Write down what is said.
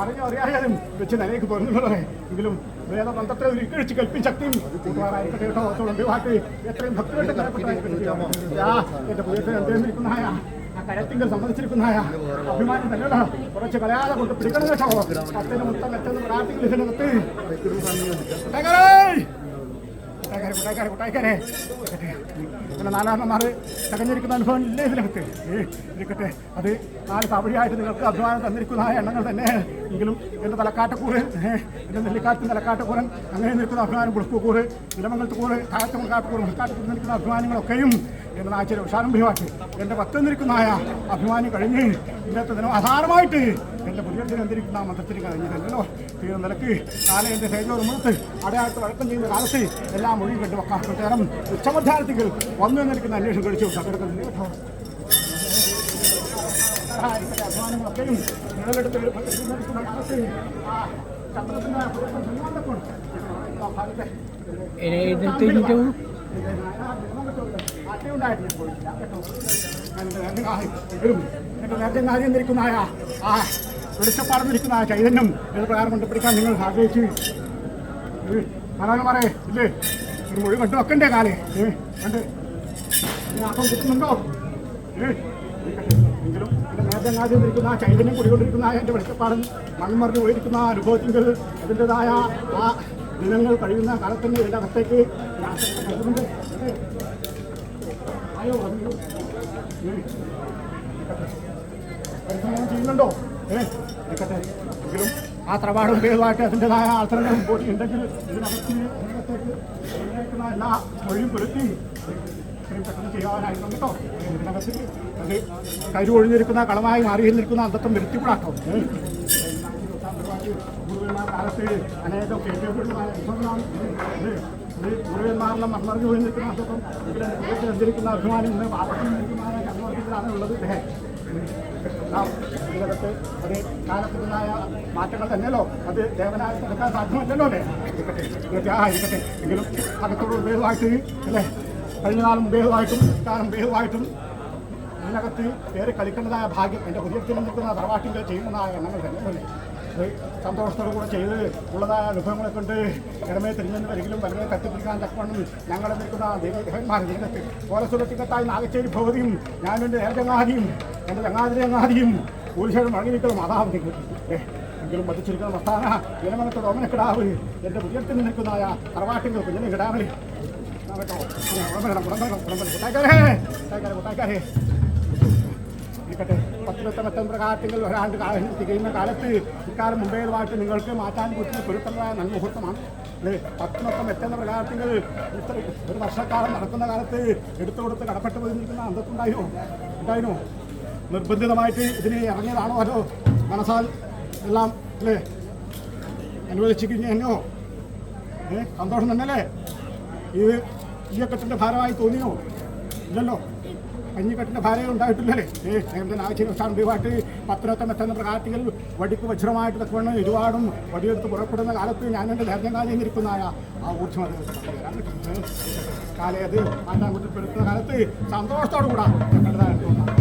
അറിഞ്ഞോ അറിയായാലും വെച്ച് നിലയ്ക്ക് പൊരുന്നുള്ളവരെ എങ്കിലും വേദമന്ത്രത്തെ ഒരു ഇക്കഴിച്ച് കൽപ്പിൻ ശക്തിയും കൂട്ടുകാരായിരിക്കട്ടെ കേട്ടോ. തുളമ്പി വാട്ട് എത്രയും ഭക്തികളുടെ എന്റെ പുതിയ എന്തിരിക്കുന്നതായ ആ കരത്തിങ്കൽ സംബന്ധിച്ചിരിക്കുന്നതായ അഭിമാനം തന്നെയുള്ള കുറച്ച് കളയാതെ കൊണ്ട് പിടിക്കണം കേട്ടോ. കത്തിന് മുത്തം വെച്ചെന്ന് പ്രാർത്ഥിക്കുന്നു കൂട്ടാക്കാരെ കൂട്ടാക്കാരെ കൂട്ടാക്കാരെ നാലാമന്മാർ തികഞ്ഞിരിക്കുന്ന അനുഭവം ഇല്ലേ ഇതിനകത്ത് ഇരിക്കട്ടെ. അത് നാല് തവഴിയായിട്ട് നിങ്ങൾക്ക് അഭിമാനം തന്നിരിക്കുന്നതായ എണ്ണങ്ങൾ തന്നെ. എങ്കിലും എന്റെ തലക്കാട്ടക്കൂറ് എന്റെ നെല്ലിക്കാറ്റ് നിലക്കാട്ടക്കൂറൻ അങ്ങനെ നിൽക്കുന്ന അഭിമാനം കുളിപ്പൂക്കൂറ് നിലമംഗലത്ത് കൂറ് താഴത്തെ മുൾക്കാട്ടക്കൂറ് മുൾക്കാട്ടക്കൂറ് നിൽക്കുന്ന അഭിമാനങ്ങളൊക്കെയും എന്റെ നാച്ചിലെ ഉഷാരംഭ്യമാക്കി എന്റെ പത്ത് നിൽക്കുന്നതായ അഭിമാനി കഴിഞ്ഞ് ഇന്നത്തെ ദിനം ആധാരമായിട്ട് എന്റെ പുതിയ എന്തിരിക്കുന്ന ആ മതത്തിന് കഴിഞ്ഞില്ലല്ലോ തീരെ നിലയ്ക്ക് കാലം എന്റെ മുഴുത്ത് അടയാളത്ത് വഴക്കം ചെയ്യുന്ന കാലത്ത് എല്ലാം മൊഴി കണ്ടു വെക്കാൻ നേരം ഉച്ചമധ്യാനത്തിൽ വന്നു നിൽക്കുന്ന അന്വേഷണം കഴിച്ചു. സംഘടനത്തിൽ കേട്ടോ. അഭിമാനങ്ങളൊക്കെയും നിഴലെടുത്ത് കാലത്ത് സമ്മാനക്കൊണ്ട് ആ ഭാഗത്തെ എഴുന്നേറ്റ് ിരിക്കുന്നതായ ആ വെളിച്ചപ്പാടന്നിരിക്കുന്ന ചൈതന്യം ഇത് പ്രകാരം കൊണ്ടുപിടിക്കാൻ നിങ്ങൾ ആഗ്രഹിച്ചു മനോഹരമാരെ ഇല്ലേ ഒരു മൊഴി കണ്ടു വെക്കണ്ടേ കാലേ ഏ അപ്പം കിട്ടുന്നുണ്ടോ. എങ്കിലും എന്റെ നേരത്തെ ആദ്യം ആ ചൈതന്യം കുടികൊണ്ടിരിക്കുന്ന ആ എന്റെ വെളിച്ചപ്പാടൻ മറിഞ്ഞു പോയിരിക്കുന്ന ആ അതിന്റെതായ ആ ദിനങ്ങൾ കഴിയുന്ന കാലത്തിന്റെ. ഏ. ആയോ ചെയ്യുന്നുണ്ടോ? ഏ? എങ്കിലും ആ തറവാടും ഭേദമായിട്ട് അതിന്റെതായ ആൾക്കാരും പോയി ഉണ്ടെങ്കിൽ ഇതിനകത്ത് ഇതിനകത്തേക്ക് എല്ലാ മൊഴിയും പുലർത്തി ചെയ്യാനായിരുന്നു കേട്ടോ കരു ഒഴിഞ്ഞിരിക്കുന്ന കളമായി മാറി നിൽക്കുന്ന അന്തത്വം വരുത്തിക്കൂടാട്ടോ? ഏ. ഗുരുവന്മാർ കാലത്ത് അനേകം കേട്ടുകളുമായ അനുഭവങ്ങളാണ് ഇത് ഇത് ഗുരുവന്മാരെല്ലാം മറന്നറിഞ്ഞു പോയി നിൽക്കുന്ന അന്തത്വം ഇവിടെ സഞ്ചരിക്കുന്ന അഭിമാനം ഇന്ന് നിൽക്കുന്ന കർമ്മത്തിലാണ് ഉള്ളത്. ഇതിനകത്ത് അത് കാലത്തിന്റെതായ മാറ്റങ്ങൾ തന്നെയല്ലോ. അത് ദേവനായ എടുക്കാൻ സാധ്യമല്ലല്ലോ അല്ലേ? ഇരിക്കട്ടെ ആ ഇരിക്കട്ടെ. എങ്കിലും അകത്തോട് ഉപയോഗമായിട്ട് അല്ലേ? കഴിഞ്ഞ നാളും ഉപയോഗമായിട്ടും കാലം ഉപയോഗമായിട്ടും ഇതിനകത്ത് കയറി കളിക്കേണ്ടതായ ഭാഗ്യം എന്റെ ഹൃദയത്തിൽ നിൽക്കുന്ന തറവാട്ടിന്റെ ചെയ്യുന്നതായ എണ്ണങ്ങൾ തന്നെയല്ലേ? സന്തോഷത്തോടു കൂടെ ചെയ്ത് ഉള്ളതായ അനുഭവങ്ങളെ കൊണ്ട് ഇടമേ തിരിഞ്ഞെന്ന് വരികിലും വലിയ തട്ടിപ്പിടിക്കാൻ തക്കവണ്ണം ഞങ്ങൾ നിൽക്കുന്ന ദേവന്മാർ ജീവിതത്തിൽ ഓലസുരത്തിക്കത്തായി നാഗച്ചേരി ഭഗവതിയും ഞാൻ എന്റെ നേരചങ്ങാതിയും എന്റെ ചങ്ങാതിരങ്ങാതിയും ഊരിശേഷം മടങ്ങി മാതാവ് നിങ്ങൾക്ക് എങ്കിലും വധിച്ചിരിക്കുന്ന മസ്താന ജനമനത്തോട് ഓമനക്കിടാവ് എന്റെ പുതിയത്തിൽ നിൽക്കുന്നതായ തറവാട്ടിങ്ങൾ കുഞ്ഞിനെ കിടാവേ കേട്ടോ. ഉടമ്പടണം ഉടമ്പടണം കൂട്ടാക്കാരേ കൂട്ടാക്കാരെ കൂട്ടാക്കാരേ ഇരിക്കട്ടെ പത്തിരുപത്തി മറ്റം പ്രകാരത്തിൽ ഒരാണ്ട് കാലം തികയുന്ന കാലത്ത് ഇക്കാലം മുംബൈയിലുമായിട്ട് നിങ്ങൾക്ക് മാറ്റാൻ പറ്റുന്ന പൊരുത്തമായ നന്മുഹൂർത്തമാണ് അല്ലേ? പത്തിനൊപ്പം എത്തുന്ന പ്രകാരത്തിൽ ഇത്ര ഒരു വർഷക്കാലം നടക്കുന്ന കാലത്ത് എടുത്തു കൊടുത്ത് കടപ്പെട്ട് പോയി നിൽക്കുന്ന ഉണ്ടായിരുന്നു നിർബന്ധിതമായിട്ട് ഇതിന് ഇറങ്ങിയതാണോ അതോ മനസ്സാൽ എല്ലാം അല്ലേ? അനുവദിച്ചു കഴിഞ്ഞോ ഏ? സന്തോഷം തന്നെയല്ലേ? ഇത് ഈ ഈയക്കെട്ടിന്റെ ഭാരമായി തോന്നിയോ? ഇല്ലല്ലോ? കഞ്ഞിക്കെട്ടിന്റെ ഭാര്യ ഉണ്ടായിട്ടില്ലല്ലേ? നേരത്തെ ആഴ്ച ദൈവമായിട്ട് പത്രത്തെ മെത്തുന്ന പ്രകാരത്തിൽ വടിക്ക് വജ്രമായിട്ട് തക്കവണ്ണം ഇരുപാടും വടിയെടുത്ത് പുറപ്പെടുന്ന കാലത്ത് ഞാൻ എന്റെ ധൈര്യകാലം ഇരിക്കുന്നതായ ആ ഊർജം അത് കാലേ അത് മാറ്റാൻ കുട്ടിപ്പെടുത്തുന്ന കാലത്ത് സന്തോഷത്തോടു കൂടാ. ഞങ്ങളുടേതായിട്ട് ഉണ്ടാകും.